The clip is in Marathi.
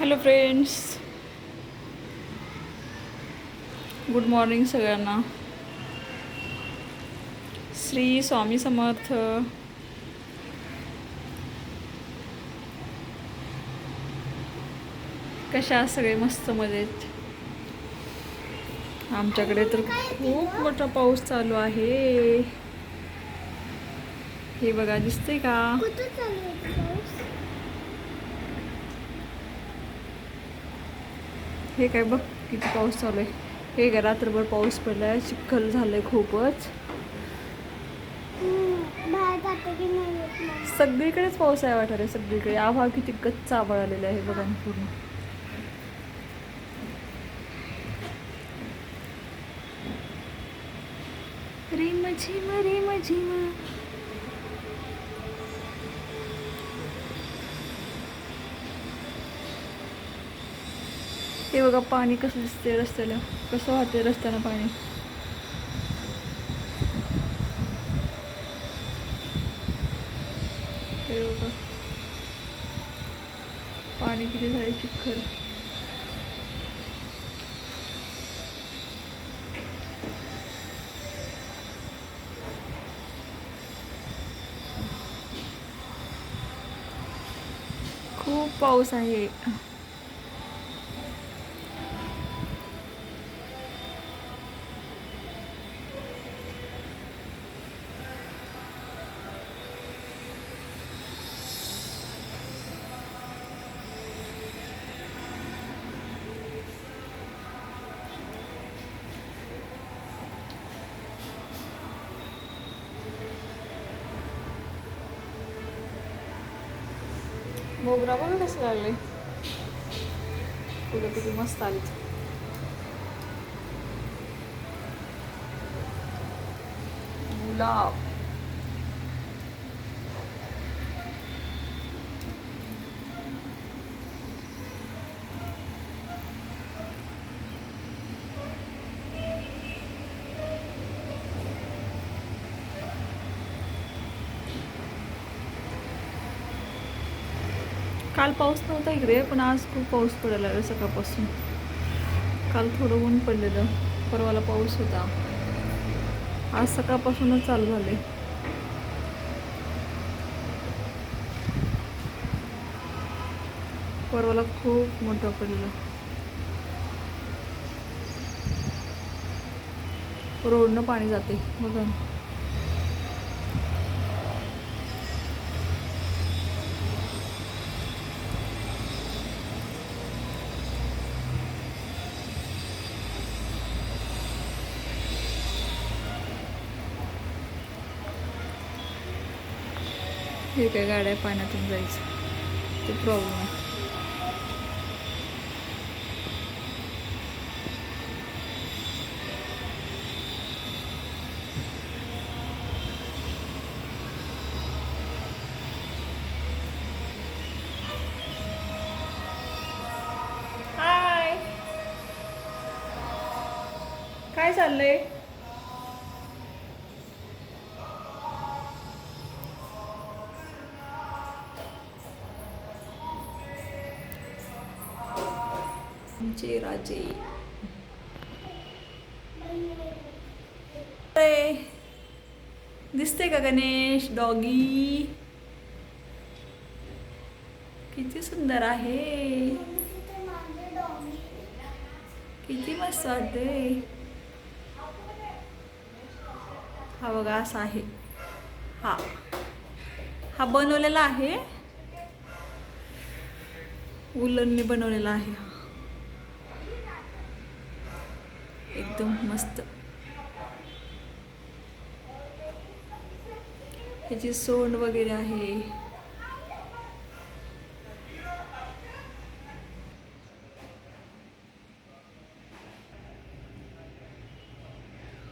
हॅलो फ्रेंड्स गुड मॉर्निंग सगळ्यांना. श्री स्वामी समर्थ. कशा सगळे? मस्त मजेत. आमच्याकडे तर खूप मोठा पाऊस चालू आहे. हे बघा दिसतंय का कुठं चालू आहे पाऊस हे काय बघ किती पाऊस चालू आहे. हे काय रात्रभर पाऊस पडलाय चिखल झालंय खूपच. सगळीकडेच पाऊस आहे वाटत आहे सगळीकडे. आभाळ किती गच्च आभाळ आलेला आहे बघा ना पूर्ण. रिम झिम रिम झिम हे बघा पाणी कसं दिसते रस्त्याला. कसं वाहते रस्त्यानं पाणी. हे बघा. पाणी किती झाले चिखल. खूप पाऊस आहे. मोगरा पण कसं लागले फुलं किती मस्त आली गुलाब. काल पाऊस नव्हता इकडे पण आज खूप पाऊस पडायला लागला सकाळपासून. काल थोडं ऊन पडलेलं परवाला पाऊस होता. आज सकाळपासूनच चालू झाले परवाला खूप मोठं पडलेलं. रोडनं पाणी जाते बघा. हे काय गाड्या पाण्यातून जायचं. ते प्रॉब्लेम आहे. काय चाललंय? आमचे राजे. दिसते का गणेश? डॉगी किती सुंदर आहे. किती मस्त वाटते हा बघा असा आहे. हा. हा बनवलेला आहे. उलनने बनवलेला आहे हा. एकदम मस्त. त्याची सोंड वगैरे आहे